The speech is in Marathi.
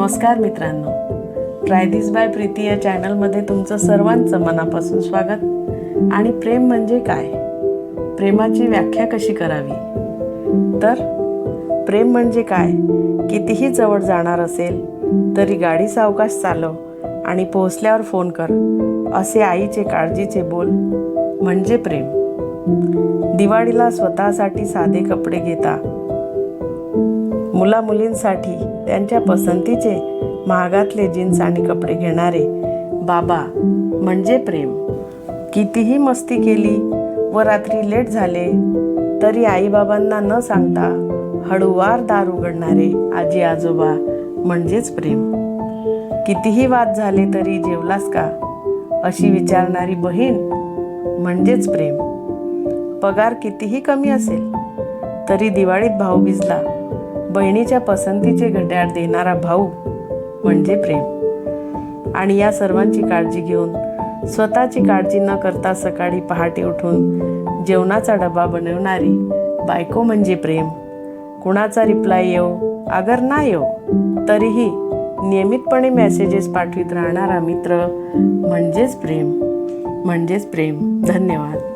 नमस्कार मित्रांनो. ट्राय दिस बाय प्रीती या चॅनलमध्ये तुमचं सर्वांचं मनापासून स्वागत. आणि प्रेम म्हणजे काय? प्रेमाची व्याख्या कशी करावी? तर प्रेम म्हणजे काय? कितीही जवळ जाणार असेल तरी गाडी सावकाश चालव आणि पोहोचल्यावर फोन कर. असे आईचे काळजीचे बोल म्हणजे प्रेम. दिवाळीला स्वतःसाठी साधे कपडे घेता मुला मुलींसाठी त्यांच्या पसंतीचे महागातले जीन्स आणि कपडे घेणारे बाबा म्हणजे प्रेम. कितीही मस्ती केली व रात्री लेट झाले तरी आईबाबांना न सांगता हळूवार दार उघडणारे आजी आजोबा म्हणजेच प्रेम. कितीही वाद झाले तरी जेवलास का? अशी विचारणारी बहीण म्हणजेच प्रेम. पगार कितीही कमी असेल तरी दिवाळीत भाऊबीजला बहिणीच्या पसंतीचे घड्याळ देणारा भाऊ म्हणजे प्रेम. आणि या सर्वांची काळजी घेऊन स्वतःची काळजी न करता सकाळी पहाटे उठून जेवणाचा डबा बनवणारी बायको म्हणजे प्रेम. कुणाचा रिप्लाय येऊ अगर ना येऊ तरीही नियमितपणे मेसेजेस पाठवित राहणारा मित्र म्हणजेच प्रेम. म्हणजेच प्रेम. धन्यवाद.